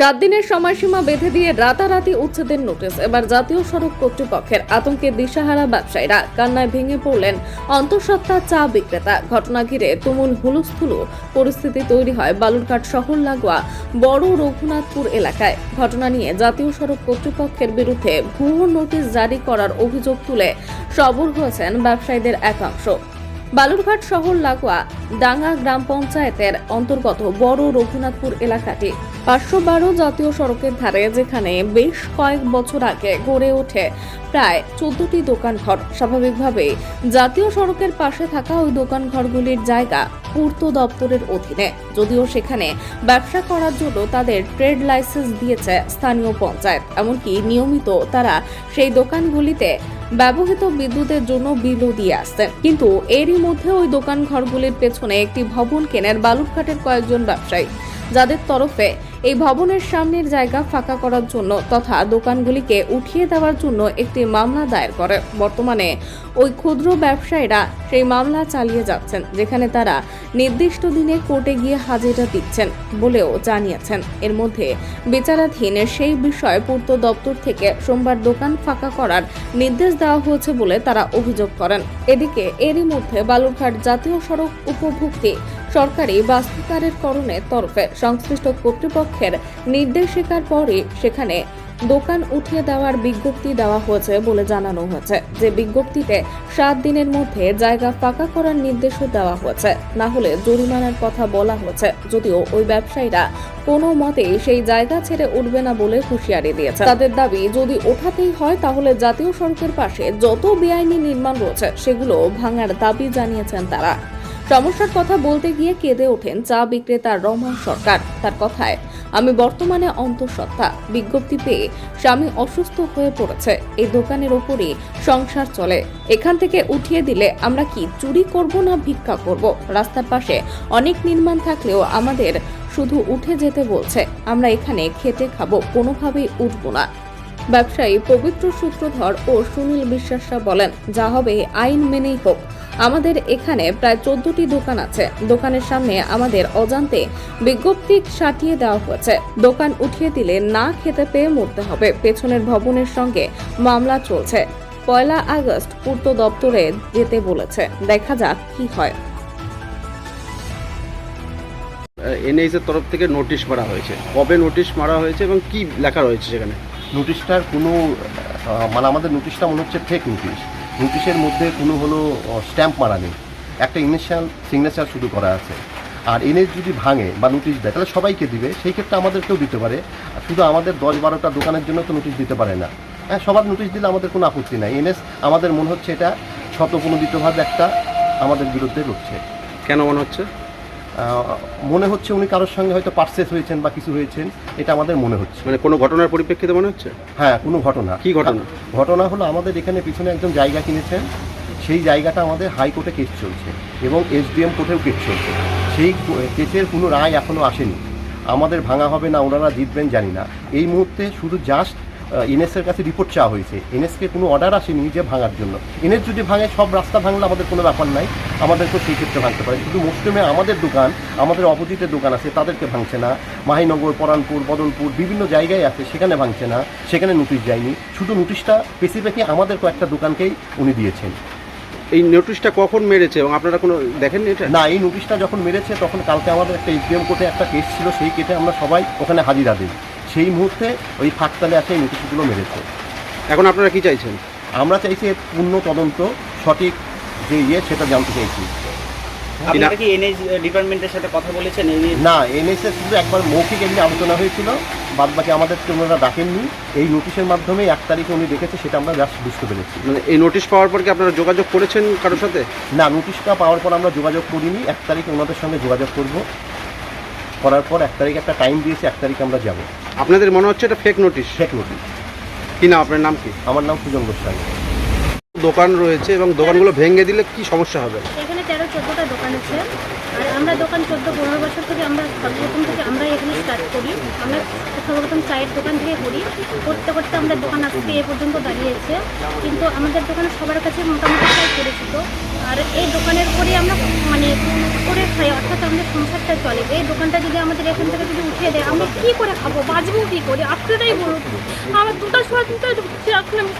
সাত দিনের সময়সীমা বেঁধে দিয়ে রাতারাতি উচ্ছেদের নোটিশ। এবার জাতীয় সড়ক কর্তৃপক্ষের আতঙ্কে দিশাহারা ব্যবসায়ীরা কান্নায় ভেঙে পড়লেন অন্তঃসত্ত্বা চা বিক্রেতা। ঘটনা ঘিরে তুমুল হুলুস্থুলু পরিস্থিতি তৈরি হয় বালুরঘাট শহর লাগোয়া বড় রঘুনাথপুর এলাকায়। ঘটনা নিয়ে জাতীয় সড়ক কর্তৃপক্ষের বিরুদ্ধে ভুয়ো নোটিশ জারি করার অভিযোগ তুলে সবর হয়েছেন ব্যবসায়ীদের একাংশ। বালুরঘাট শহর লাগোয়া ডাঙ্গা গ্রাম পঞ্চায়েতের অন্তর্গত বড় রঘুনাথপুর এলাকাটি পাঁচশো বারো জাতীয় সড়কের ধারে, যেখানে বেশ কয়েক বছর আগে গড়ে ওঠে প্রায় চোদ্দটি দোকানঘর। স্বাভাবিকভাবেই জাতীয় সড়কের পাশে থাকা ওই দোকানঘরগুলির জায়গা পূর্ত দপ্তরের অধীনে। যদিও সেখানে ব্যবসা করার জন্য তাদের ট্রেড লাইসেন্স দিয়েছে স্থানীয় পঞ্চায়েত, এমনকি নিয়মিত তারা সেই দোকানগুলিতে ব্যবহৃত বিদ্যুতের জন্য বিলও দিয়ে আসতেন কিন্তু এরই মধ্যে ওই দোকান ঘরগুলির পেছনে একটি ভবন কেনার বালুরঘাটের কয়েকজন ব্যবসায়ী, যাদের তরফে এই ভবনের সামনের জায়গা ফাঁকা করার জন্য তথা দোকানগুলিকে উঠিয়ে দেওয়ার জন্য একটি মামলা দায়ের করে। বর্তমানে ওই ক্ষুদ্র ব্যবসায়ীরা সেই মামলা চালিয়ে যাচ্ছেন, যেখানে তারা নির্দিষ্ট দিনে কোর্টে গিয়ে হাজিরা দিচ্ছেন বলেও জানিয়েছেন। এর মধ্যে বিচারাধীন সেই বিষয়ে পূর্ত দপ্তর থেকে সোমবার দোকান ফাঁকা করার নির্দেশ দেওয়া হয়েছে বলে তারা অভিযোগ করেন। এদিকে এরই মধ্যে বালুরঘাট জাতীয় সড়ক উপভুক্তি সরকারি বাস্তুকারের করণের তরফে সংশ্লিষ্ট কর্তৃপক্ষের নির্দেশিকার পরে সেখানে দোকান উঠিয়ে দেওয়ার বিজ্ঞপ্তি দেওয়া হয়েছে বলে জানানো হয়েছে। যে বিজ্ঞপ্তিতে সাত দিনের মধ্যে জায়গা ফাঁকা করার নির্দেশও দেওয়া হয়েছে। না হলে জরিমানার কথা বলা হয়েছে। যদিও ওই ব্যবসায়ীরা কোনো মতেই সেই জায়গা ছেড়ে উঠবে না বলে হুঁশিয়ারি দিয়েছে। তাদের দাবি, যদি ওঠাতেই হয় তাহলে জাতীয় সড়কের পাশে যত বেআইনি নির্মাণ রয়েছে সেগুলো ভাঙার দাবি জানিয়েছেন তারা। সমস্যার কথা বলতে গিয়ে কেঁদে ওঠেন চা বিক্রেতা রমা সরকার। তার কথায় আমি বর্তমানে অন্তঃসত্ত্বা। বিজ্ঞপ্তি পেয়ে স্বামী অসুস্থ হয়ে পড়েছে। এই দোকানের ওপরে সংসার চলে। এখান থেকে উঠিয়ে দিলে আমরা কি চুরি করব না ভিক্ষা করব? রাস্তার পাশে অনেক নির্মাণ থাকলেও আমাদের শুধু উঠে যেতে বলছে। আমরা এখানে খেতে খাব, কোনোভাবেই উঠবো না। ব্যবসায়ী পবিত্র সূত্রধর ও সুনীল বিশ্বাসরা বলেন, যা হবে আইন মেনেই হোক। আমাদের এখানে প্রায় চোদ্দটি দোকান আছে। দোকানের সামনে আমাদের অজান্তে বিজ্ঞপ্তি সাটিয়ে দেওয়া হয়েছে। দোকান উঠিয়ে দিলে না খেতে পেয়ে মরতে হবে। পেছনের ভবনের সঙ্গে মামলা চলছে। পয়লা আগস্ট পূর্ত দপ্তরে যেতে বলেছে। দেখা যাক কি হয়। এনএইচ এর তরফ থেকে নোটিশ মারা হয়েছে। কবে নোটিশ মারা হয়েছে এবং কি লেখা রয়েছে সেখানে? নোটিশটার কোনো মানে আমাদের নোটিশটা মনে হচ্ছে ফেক নোটিশ নোটিশের মধ্যে কোনো হলো স্ট্যাম্প মারা নেই। একটা ইনিশিয়াল সিগনেচার শুধু করা আছে। আর এনএস যদি ভাঙে বা নোটিশ দেয়, তাহলে সবাইকে দিবে। সেই ক্ষেত্রে আমাদেরকেও দিতে পারে। শুধু আমাদের দশ বারোটা দোকানের জন্য তো নোটিশ দিতে পারে না। হ্যাঁ সবার নোটিশ দিলে আমাদের কোনো আপত্তি নাই। এনএস আমাদের মনে হচ্ছে এটা শতপ্রণোদিতভাবে একটা আমাদের বিরুদ্ধে লড়ছে কেন মনে হচ্ছে? মনে হচ্ছে উনি কারোর সঙ্গে হয়তো পার্সেস হয়েছেন বা কিছু হয়েছেন এটা আমাদের মনে হচ্ছে। মানে কোনো ঘটনার পরিপ্রেক্ষিতে মনে হচ্ছে? হ্যাঁ কোনো ঘটনা। কি ঘটনা? ঘটনা হলো আমাদের এখানে পিছনে একজন জায়গা কিনেছেন সেই জায়গাটা আমাদের হাইকোর্টে কেস চলছে এবং এসডিএম কোর্টেও কেস চলছে। সেই কেসের কোনো রায় এখনও আসেনি। আমাদের ভাঙা হবে না ওনারা জিতবেন জানি না। এই মুহূর্তে শুধু জাস্ট এনএসের কাছে রিপোর্ট চাওয়া হয়েছে। এনএসকে কোনো অর্ডার আসেনি যে ভাঙার জন্য। এনএস যদি ভাঙে সব রাস্তা ভাঙলে আমাদের কোনো ব্যাপার নাই। আমাদেরকেও সেই ক্ষেত্রে ভাঙতে পারে। শুধু মুসলিমে আমাদের দোকান আমাদের অপোজিটের দোকান আছে তাদেরকে ভাঙছে না। মাহিনগর পরানপুর বদলপুর বিভিন্ন জায়গায় আছে সেখানে ভাঙছে না। সেখানে নোটিশ যায়নি। শুধু নোটিশটা স্পেসিফিকলি আমাদের কয়েকটা দোকানকেই উনি দিয়েছেন। এই নোটিশটা কখন মেরেছে এবং আপনারা কোনো দেখেননি এটা? না এই নোটিশটা যখন মেরেছে তখন কালকে আমাদের একটা এসডিএম কোর্টে একটা কেস ছিল সেই কেটে আমরা সবাই ওখানে হাজিরা দিই। সেই মুহূর্তে ওই ফাঁকতালে আসে এই নোটিশগুলো মেরেছে। এখন আপনারা কি চাইছেন? আমরা চাইছি পূর্ণ তদন্ত সঠিক যে ইয়ে সেটা জানতে চাইছি। আপনারা কি এনএইচ ডিপার্টমেন্টের সাথে কথা বলেছেন? না এনএসএ শুধু একবার মৌখিক এমনি আলোচনা হয়েছিল বাদ বাকি আমাদের ওনারা ডাকেননি। এই নোটিশের মাধ্যমে এক তারিখে উনি দেখেছে সেটা আমরা জাস্ট বুঝতে পেরেছি। মানে এই নোটিশ পাওয়ার পর কি আপনারা যোগাযোগ করেছেন কারোর সাথে? না নোটিশটা পাওয়ার পর আমরা যোগাযোগ করিনি। এক তারিখে ওনাদের সঙ্গে যোগাযোগ করব। করার পর এক তারিখে একটা টাইম দিয়েছি এক তারিখে আমরা যাব। আপনাদের মনে হচ্ছে এটা ফেক নোটিশ ফেক নোটিশ কি না আপনার নাম কি? আমার নাম সুজন গোস্বামী। দোকান রয়েছে এবং দোকানগুলো ভেঙে দিলে কি সমস্যা হবে? এখানে তেরো চোদ্দোটা দোকান আছে। আর আমরা দোকান চোদ্দ পনেরো বছর থেকে আমরা সর্বপ্রথম থেকে আমরা এখানে স্টার্ট করি। আমরা সর্বপ্রথম চায়ের দোকান থেকে করি। করতে করতে আমাদের দোকান আজকে এ পর্যন্ত দাঁড়িয়েছে। কিন্তু আমাদের দোকানে সবার কাছে মোটামুটি প্রায় পরিচিত। আর এই দোকানের উপরেই আমরা মানে করে খাই, অর্থাৎ আমাদের সংসারটা চলে। এই দোকানটা যদি আমাদের এখান থেকে যদি উঠিয়ে দেয়, আমরা কী করে খাব? বাঁচবো কী করে? আপনারাই বলুন। আমার দুটার সময় দুটাই ঢুকছে এখন আমি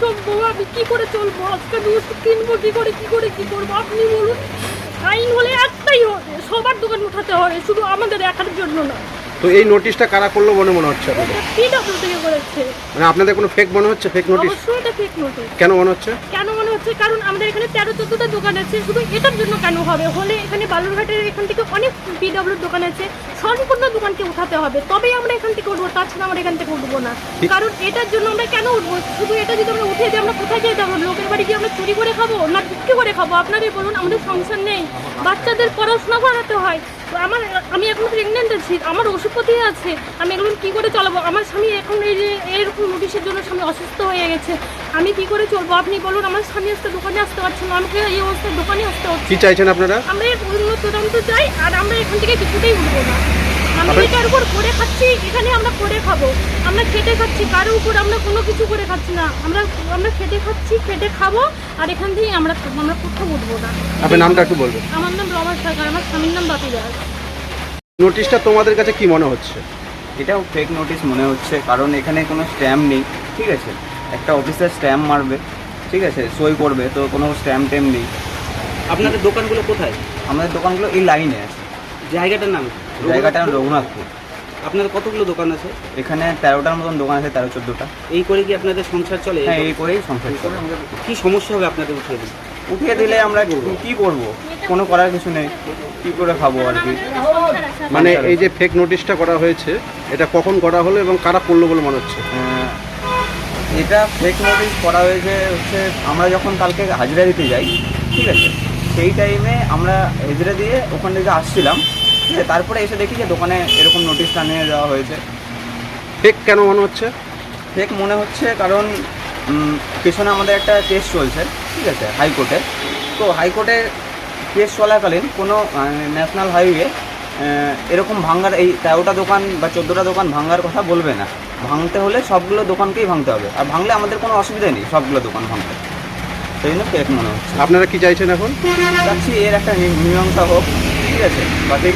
সব বউ, আমি কী করে চলবো? আজকে আমি কিনবো, কী করে কী করে, কী করব? আপনি বলুন। আইন হলে একটাই হবে। সবার দোকান উঠাতে হবে, শুধু আমাদের একার জন্য না তো এই নোটিশটা কারা করল বলে মনে হচ্ছে আপনাদের? পিডব্লিউ থেকে করেছে? মানে আপনাদের কোনো ফেক মনে হচ্ছে? ফেক নোটিশ অবশ্যই এটা ফেক নোটিশ কেন মনে হচ্ছে? কেন মনে হচ্ছে? কারণ আমাদের এখানে তেরো চোদ্দটা দোকান আছে। শুধু এটার জন্য কেন হবে? হলে এখানে বালুরঘাটের এখান থেকে অনেক পিডব্লিউর দোকান আছে। সম্পূর্ণ দোকানকে উঠাতে হবে। তবেই আমরা এখান থেকে উঠবো তাছাড়া আমরা এখান থেকে উঠবো না। কারণ এটার জন্য আমরা কেন উঠবো? শুধু এটা যদি আমরা উঠে যাই আমরা কোথায় যেতে যাব? লোকের বাড়ি গিয়ে আমরা চুরি করে খাব না বিক্রি করে খাব? আপনারাই বলুন আমাদের সংসার নেই। বাচ্চাদের পড়াশোনা করাতে হয়। তো আমার আমি এখন প্রেগনেন্ট আছি আমার ওষুধপতি আছে আমি এগুলো কি করে চালাবো? আমার স্বামী এখন এই যে এরকম নোটিশের জন্য স্বামী অসুস্থ হয়ে গেছে। আমি কি করে চলবো? আপনি বলুন আমার স্বামী আসতে দোকানে আসতে পারছে না আমাকে এই অবস্থায় দোকানে আসতে হচ্ছে। কি চাইছেন আপনারা? আমরা উন্নত তদন্ত চাই আর আমরা এখান থেকে কিছুতেই উঠবো না। আমরা এটার উপর করে খাচ্ছি এখানে আমরা করে খাব। আমরা খেটে খাচ্ছি কারোর উপর আমরা কোনো কিছু করে খাচ্ছি না। আমরা আমরা খেটে খাচ্ছি খেটে খাব আর এখান থেকেই আমরা আমরা কোথাও উঠবো না। আপনার নামটা একটু বলবেন। আমার নাম রমা সরকার আমার স্বামীর নাম বাপি দাস নোটিশটা তোমাদের কাছে কি মনে হচ্ছে? এটাও ফেক নোটিশ মনে হচ্ছে কারণ এখানে কোনো স্ট্যাম্প নেই ঠিক আছে? একটা অফিসার স্ট্যাম্প মারবে ঠিক আছে? সই করবে তো কোনো স্ট্যাম্প ট্যাম্প নেই। আপনাদের দোকানগুলো কোথায়? আমাদের দোকানগুলো এই লাইনে আছে। জায়গাটার নাম? জায়গাটা রঘুনাথপুর। আপনাদের কতগুলো দোকান আছে? এখানে তেরোটার মতন দোকান আছে তেরো চোদ্দোটা। এই করে কি আপনাদের সংসার চলে? হ্যাঁ এই করেই সংসার চলে। কি সমস্যা হবে আপনাদের উঠিয়ে দিন উঠিয়ে দিলে আমরা কি করব? কোনো করার কিছু নেই। কি করে খাব আর কি? মানে এই যে ফেক নোটিশটা করা হয়েছে এটা কখন করা হলো এবং কারা করল বলে মনে হচ্ছে? এটা ফেক নোটিশ করা হয়েছে হচ্ছে আমরা যখন কালকে হাজিরা দিতে যাই ঠিক আছে? সেই টাইমে আমরা হাজিরা দিয়ে ওখান থেকে আসছিলাম। তারপরে এসে দেখি যে দোকানে এরকম নোটিশ টানিয়ে দেওয়া হয়েছে। ফেক কেন মনে হচ্ছে? ফেক মনে হচ্ছে কারণ পেছনে আমাদের একটা টেস্ট চলছে। ঠিক আছে হাইকোর্টে তো হাইকোর্টে কেস চলাকালীন কোনো ন্যাশনাল হাইওয়ে এরকম ভাঙ্গার এই তেরোটা দোকান বা চোদ্দোটা দোকান ভাঙ্গার কথা বলবে না। ভাঙতে হলে সবগুলো দোকানকেই ভাঙতে হবে। আর ভাঙলে আমাদের কোনো অসুবিধা নেই সবগুলো দোকান ভাঙতে। সেই জন্য ফেক মনে হচ্ছে। আপনারা কি চাইছেন এখন? চাচ্ছি এর একটা মীমাংসা হোক ঠিক আছে? সঠিক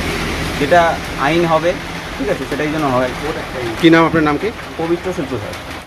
যেটা আইন হবে ঠিক আছে? সেটাই যেন হয়। কি নাম আপনার নাম কি? পবিত্র সূত্র স্যার